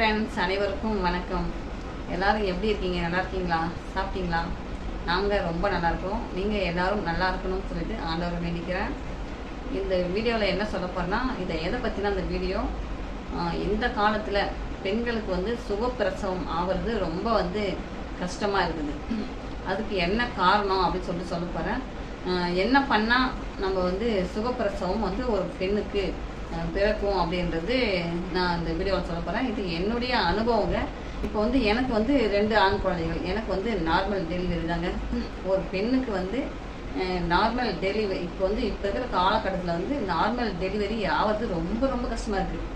Friends அனைவருக்கும் வணக்கம். எல்லோரும் எப்படி இருக்கீங்க? நல்லா இருக்கீங்களா? சாப்பிட்டீங்களா? நாங்கள் ரொம்ப நல்லா இருக்கோம். நீங்கள் எல்லோரும் நல்லா இருக்கணும்னு சொல்லிட்டு ஆண்டவர் வேண்டிக்கிறேன். இந்த வீடியோவில் என்ன சொல்ல போகிறேன்னா இதை எதை பற்றினா அந்த வீடியோ? இந்த காலத்தில் பெண்களுக்கு வந்து சுகப்பிரசவம் ஆகிறது ரொம்ப வந்து கஷ்டமாக இருக்குது. அதுக்கு என்ன காரணம் அப்படின்னு சொல்லிட்டு சொல்ல போகிறேன் என்ன பண்ணால் நம்ம வந்து சுகப்பிரசவம் வந்து ஒரு பெண்ணுக்கு பிறக்கும் அப்படின்றது நான் இந்த வீடியோவில் சொல்ல போகிறேன் இது என்னுடைய அனுபவங்க. இப்போ வந்து எனக்கு வந்து ரெண்டு ஆண் குழந்தைகள். எனக்கு வந்து நார்மல் டெலிவரி தாங்க ஒரு பெண்ணுக்கு வந்து நார்மல் டெலிவரி இப்போ வந்து இப்போ இருக்கிற காலகட்டத்தில் வந்து நார்மல் டெலிவரி ஆகிறது ரொம்ப ரொம்ப கஷ்டமாக இருக்குது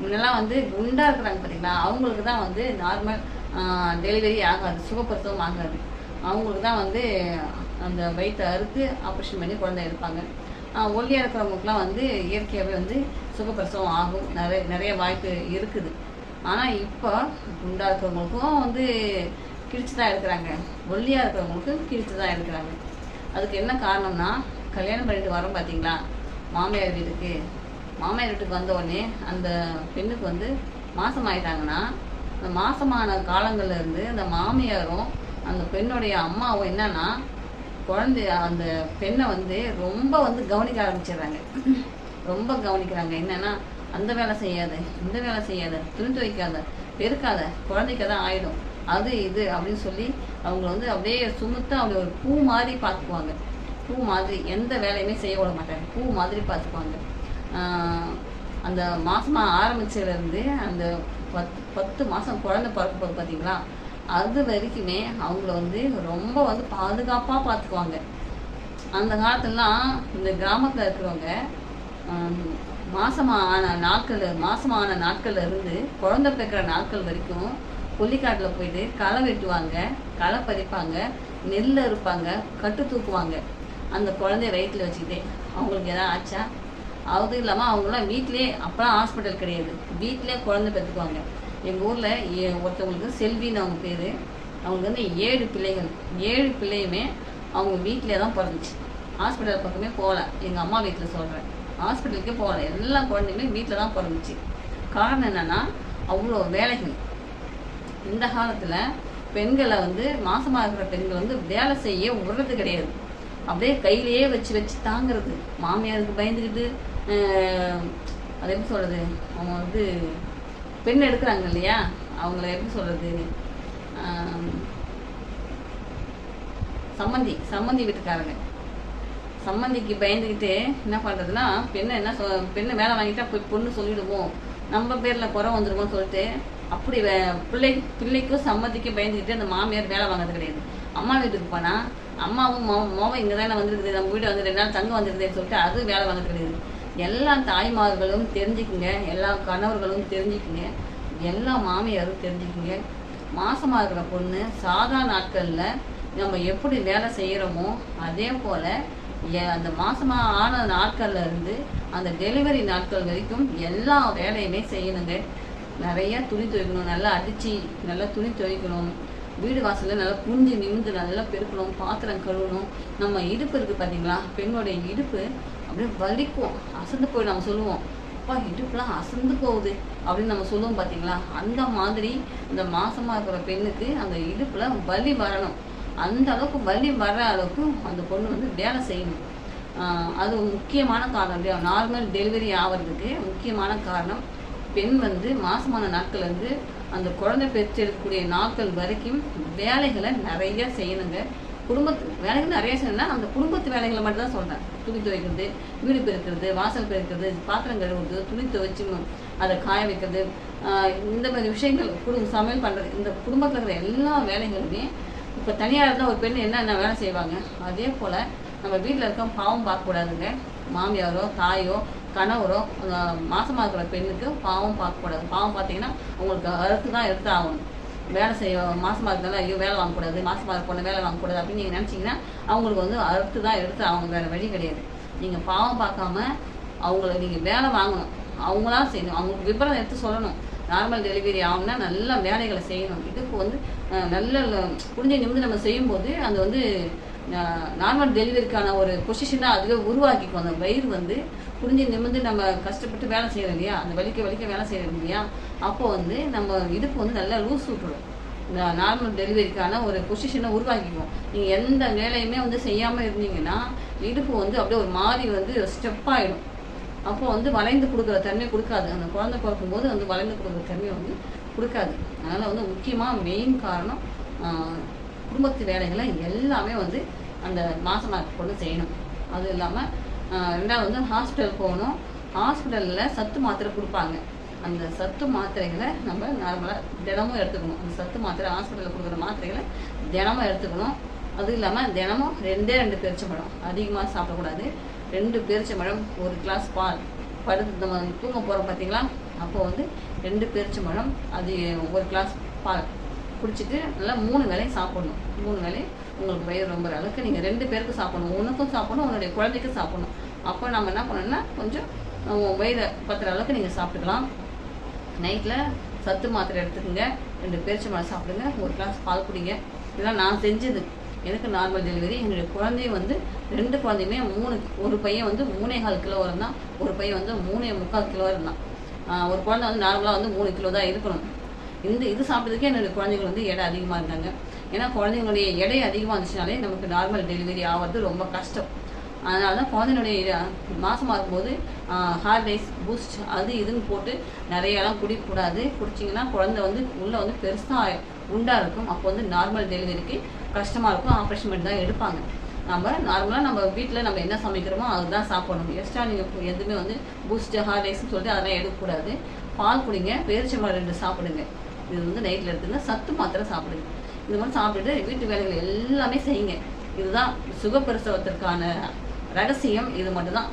முன்னெல்லாம் வந்து குண்டாக இருக்கிறாங்க பார்த்தீங்களா அவங்களுக்கு தான் வந்து நார்மல் டெலிவரி ஆகாது. சுகப்பிரசவம் ஆகாது. அவங்களுக்கு தான் வந்து அந்த வயிற்றை அறுத்து ஆப்ரேஷன் பண்ணி குழந்தை எடுப்பாங்க. ஒல்லியாக இருக்கிறவங்களுக்குலாம் வந்து இயற்கையாகவே வந்து சுகப்பிரசவம் ஆகும். நிறைய நிறைய வாய்ப்பு இருக்குது. ஆனால் இப்போ குண்டாக இருக்கிறவங்களுக்கும் வந்து கிழிச்சு தான் எடுக்கிறாங்க. ஒல்லியாக இருக்கிறவங்களுக்கும் கிழிச்சு தான் எடுக்கிறாங்க. அதுக்கு என்ன காரணம்னா கல்யாணம் பண்ணிட்டு வரோம் பார்த்தீங்களா மாமியார் வீட்டுக்கு. மாமியார் வீட்டுக்கு வந்த அந்த பெண்ணுக்கு வந்து மாசம் ஆயிட்டாங்கன்னா அந்த மாசமான காலங்கள்ல இருந்து அந்த மாமியாரும் அந்த பெண்ணுடைய அம்மாவும் என்னன்னா குழந்தை அந்த பெண்ணை வந்து ரொம்ப வந்து கவனிக்க ஆரம்பிச்சிடுறாங்க. ரொம்ப கவனிக்கிறாங்க. என்னன்னா அந்த வேலை செய்யாத இந்த வேலை செய்யாத துணி துவைக்காத பெருக்காத குழந்தைக்கு தான் ஆயிடும். அது இது அப்படின்னு சொல்லி அவங்கள வந்து அப்படியே சுமத்து அவங்க ஒரு பூ மாதிரி பார்த்துக்குவாங்க. பூ மாதிரி எந்த வேலையுமே செய்ய விட மாட்டாங்க. பூ மாதிரி பார்த்துக்குவாங்க. அந்த மாதமாக ஆரம்பிச்சதுலேருந்து அந்த பத்து பத்து மாதம் குழந்தை பிறக்கும் போது பார்த்தீங்களா அது வரைக்குமே அவங்கள வந்து ரொம்ப வந்து பாதுகாப்பாக பார்த்துக்குவாங்க அந்த காலத்துலலாம் இந்த கிராமத்தில் இருக்கிறவங்க மாசமான மாசமா ஆன நாட்கள் மாசமான நாட்கள்ல இருந்து குழந்தை பிறக்கிற நாட்கள் வரைக்கும் கொல்லிக்காட்டில் போயிட்டு களை வெட்டுவாங்க களை பறிப்பாங்க நெல் அறுப்பாங்க கட்டு தூக்குவாங்க. அந்த குழந்தைய வயிற்றுல வச்சுக்கிட்டே அவங்களுக்கு எதாவது ஆச்சா? அது இல்லாமல் அவங்களாம் வீட்டிலே அப்போலாம் ஹாஸ்பிட்டல் கிடையாது. வீட்டிலே குழந்தை பெற்றுக்குவாங்க எங்கள் ஊரில் ஒருத்தவங்களுக்கு செல்வின்னு அவங்க பேர். அவங்களுக்கு வந்து ஏழு பிள்ளைகள். ஏழு பிள்ளையுமே அவங்க வீட்டிலே தான் பிறந்துச்சு. ஹாஸ்பிட்டல் பக்கமே போகல. எங்கள் அம்மா வீட்டில் சொல்கிறேன் ஹாஸ்பிட்டலுக்கே போகல. எல்லா குழந்தையுமே வீட்டில் தான் பிறந்துச்சு. காரணம் என்னென்னா அவ்வளோ வேலைகள். இந்த காலத்தில் பெண்களை வந்து மாசமாக இருக்கிற பெண்கள் வந்து வேலை செய்ய விடுறது கிடையாது. அப்படியே கையிலேயே வச்சு வச்சு தாங்குறது. மாமியாருக்கு பயந்துக்கிட்டு அது எப்படி சொல்கிறது அவங்க வந்து பெண் எடுக்கிறாங்க இல்லையா? அவங்கள எப்படி சொல்கிறது சம்மந்தி சம்மந்தி வீட்டுக்காரங்க. சம்மந்திக்கு பயந்துக்கிட்டு என்ன பண்ணுறதுன்னா பெண்ணை என்ன சொ பெண்ணை வேலை வாங்கிட்டா போய் பொண்ணு சொல்லிடுவோம். நம்ம பேரில் குறை வந்துடுவோம்னு சொல்லிட்டு அப்படி வே- பிள்ளை பிள்ளைக்கும் சம்மந்திக்கும் பயந்துக்கிட்டு அந்த மாமியார் வேலை வாங்குறது கிடையாது. அம்மா வீட்டுக்கு போனால் அம்மாவும் மோ மோவம் இங்கே தானே வந்துருக்குது நம்ம வீடு வந்து ரெண்டு நாள் தங்க வந்துருக்குதுன்னு சொல்லிட்டு அது வேலை வாங்குறது கிடையாது. எல்லா தாய்மார்களும் தெரிஞ்சுக்குங்க எல்லா கணவர்களும் தெரிஞ்சுக்குங்க எல்லா மாமியாரும் தெரிஞ்சுக்குங்க. மாசமாக இருக்கிற பொண்ணு சாதா நாட்களில் நம்ம எப்படி வேலை செய்கிறோமோ அதே போல் அந்த மாசமாக ஆன நாட்கள்ல இருந்து அந்த டெலிவரி நாட்கள் வரைக்கும் எல்லா வேலையுமே செய்யணுங்க. நிறைய துணி துவைக்கணும் நல்லா அடித்து நல்லா துணி துவைக்கணும். வீடு வாசலில் நல்லா குஞ்சு நிமிந்து நல்லா பெருக்கணும் பாத்திரம் கழுவணும். நம்ம இடுப்பு இருக்குது பார்த்தீங்களா பெண்ணுடைய இடுப்பு அப்படியே வலிக்கும். அசந்து போய் நம்ம சொல்லுவோம். அப்பா இடுப்புலாம் அசந்து போகுது? அப்படின்னு நம்ம சொல்லுவோம் பார்த்தீங்களா அந்த மாதிரி இந்த மாசமாக இருக்கிற பெண்ணுக்கு அந்த இடுப்புல வலி வரணும். அந்த அளவுக்கு வலி வர அளவுக்கு அந்த பொண்ணு வந்து வேலை செய்யணும். அது முக்கியமான காரணம் இல்லையா? நார்மல் டெலிவரி ஆகிறதுக்கு முக்கியமான காரணம். பெண் வந்து மாசமான நாட்கள் வந்து அந்த குழந்தை பெற்றெடுக்கக்கூடிய நாட்கள் வரைக்கும் வேலைகளை நிறைய செய்யணுங்க. குடும்பத்து வேலைகள் நிறைய செய்யணும்னா அந்த குடும்பத்து வேலைகளை மட்டும் தான் சொல்கிறேன் துணி துவைக்கிறது வீடு பெருக்கிறது வாசல் பெருக்கிறது பாத்திரம் கழுவுறது துணி துவைச்சி அதை காய வைக்கிறது. இந்த மாதிரி விஷயங்கள் குடும்ப சமையல் பண்ணுறது இந்த குடும்பத்தில் இருக்கிற எல்லா வேலைகளுமே இப்போ தனியாக இருந்தால் ஒரு பெண் என்னென்ன வேலை செய்வாங்க? அதே போல் நம்ம வீட்டில் இருக்க பாவம் பார்க்கக்கூடாதுங்க. மாமியாரோ தாயோ கணவரோ மாசமாக இருக்கிற பெண்ணுக்கு பாவம் பார்க்கக்கூடாது. பாவம் பார்த்தீங்கன்னா அவங்களுக்கு அறுத்து தான் எடுத்து ஆகணும். வேலை செய்ய மாசமாக இருந்தாலும் ஐயோ வேலை வாங்கக்கூடாது மாசமாக இருக்க பொண்ணு வேலை வாங்கக்கூடாது அப்படின்னு நீங்கள் நினச்சிங்கன்னா அவங்களுக்கு வந்து அறுத்து தான் எடுத்து அவங்க வேறு வழி கிடையாது. நீங்கள் பாவம் பார்க்காம அவங்கள நீங்கள் வேலை வாங்கணும். அவங்களா செய்யணும். அவங்களுக்கு விபரம் எடுத்து சொல்லணும். நார்மல் டெலிவரி ஆகும்னா நல்ல வேலைகளை செய்யணும். இதுக்கு வந்து நல்ல புரிஞ்ச நிமிந்து நம்ம செய்யும்போது அது வந்து நார்மல் டெலிவரிக்கான ஒரு பொசிஷனாக அதுவே உருவாக்கிக்கும். அந்த வயிறு வந்து புரிஞ்சு நிமிர்ந்து நம்ம கஷ்டப்பட்டு வேலை செய்கிறோம் இல்லையா? அந்த வலிக்க வலிக்க வேலை செய்கிறோம் இல்லையா? அப்போ வந்து நம்ம இடுப்பு வந்து நல்லா லூஸ் விட்டுடும் இந்த நார்மல் டெலிவரிக்கான ஒரு பொசிஷனை உருவாக்கிக்குவோம். நீங்கள் எந்த வேலையுமே வந்து செய்யாமல் இருந்தீங்கன்னா இடுப்பு வந்து அப்படியே ஒரு மாதிரி வந்து ஸ்டெப் ஆகிடும் அப்போ வந்து வளைந்து கொடுக்குற தன்மை கொடுக்காது. அந்த குழந்தை பிறக்கும்போது வந்து வளைந்து கொடுக்குற தன்மை வந்து கொடுக்காது. அதனால் வந்து முக்கியமாக மெயின் காரணம் குடும்பத்து வேலைகளை எல்லாமே வந்து அந்த மாசமாக கொண்டு செய்யணும். அது இல்லாமல் ரெண்டாவது வந்து ஹாஸ்பிட்டல் போகணும். ஹாஸ்பிட்டலில் சத்து மாத்திரை கொடுப்பாங்க. அந்த சத்து மாத்திரைகளை நம்ம நார்மலாக தினமும் எடுத்துக்கணும். அந்த சத்து மாத்திரை ஹாஸ்பிட்டலில் கொடுக்குற மாத்திரைகளை தினமும் எடுத்துக்கணும். அது இல்லாமல் தினமும் ரெண்டே ரெண்டு பேரிச்சம்பழம் அதிகமாக சாப்பிடக்கூடாது. ரெண்டு பேரிச்சம்பழம் ஒரு கிளாஸ் பால். படுத்து நம்ம தூங்க போகிறோம் பார்த்தீங்களா அப்போது வந்து ரெண்டு பேரிச்சம்பழம் அது ஒரு கிளாஸ் பால். குடிச்சிட்டு நல்லா மூணு வேளையும் சாப்பிடணும். மூணு வேளையும் உங்களுக்கு வயிறு ரொம்ப அளவுக்கு நீங்கள் ரெண்டு பேருக்கும் சாப்பிடணும். உனக்கும் சாப்பிடணும் உன்னுடைய குழந்தைக்கும் சாப்பிடணும். அப்போ நம்ம என்ன பண்ணணும்னா கொஞ்சம் வயிறு வயிறை பத்துற அளவுக்கு நீங்கள் சாப்பிட்டுக்கலாம். நைட்டில் சத்து மாத்திரை எடுத்துக்கோங்க. ரெண்டு பேரிச்சம்பழம் சாப்பிடுங்க. ஒரு கிளாஸ் பால் குடிங்க. இதெல்லாம் நான் செஞ்சது. எனக்கு நார்மல் டெலிவரி என்னுடைய குழந்தையும் வந்து ரெண்டு குழந்தையுமே மூணு ஒரு பையன் வந்து மூணே கால் கிலோ இருந்தான் ஒரு பையன் வந்து மூணே முக்கால் கிலோ இருந்தான் ஒரு குழந்தை வந்து நார்மலாக வந்து மூணு கிலோ தான் இருக்கணும். இந்த இது சாப்பிட்டதுக்கே என்னோட குழந்தைகள் வந்து எடை அதிகமாக இருந்தாங்க. ஏன்னா குழந்தைங்களுடைய எடை அதிகமாக இருந்துச்சுனாலே நமக்கு நார்மல் டெலிவரி ஆகிறது ரொம்ப கஷ்டம். அதனால தான் குழந்தைங்களுடைய மாசமாக இருக்கும்போது ஹார்ட் ரைஸ் பூஸ்ட் அது இதுன்னு போட்டு நிறையலாம் குடிக்கக்கூடாது. குடிச்சிங்கன்னா குழந்தை வந்து உள்ளே வந்து பெருசாக உண்டாக இருக்கும். அப்போ வந்து நார்மல் டெலிவரிக்கு கஷ்டமாக இருக்கும். ஆப்ரேஷன் பண்ணி தான் எடுப்பாங்க. நம்ம நார்மலாக நம்ம வீட்டில் நம்ம என்ன சமைக்கிறோமோ அதுதான் சாப்பிடணும். எக்ஸ்ட்ரா நீங்கள் எதுவுமே வந்து பூஸ்ட் ஹார்ட் ரைஸ்னு சொல்லிட்டு அதெல்லாம் எடுக்கக்கூடாது. பால் குடிங்க பேரிச்சம்பழம் ரெண்டு சாப்பிடுங்க. இது வந்து நைட்டில் எடுத்துங்க. சத்து மாத்திரை சாப்பிடுங்க. இது மாதிரி சாப்பிட்டுட்டு வீட்டு வேலைகள் எல்லாமே செய்யுங்க. இதுதான் சுகப்பிரசவத்திற்கான ரகசியம். இது மட்டும்தான்.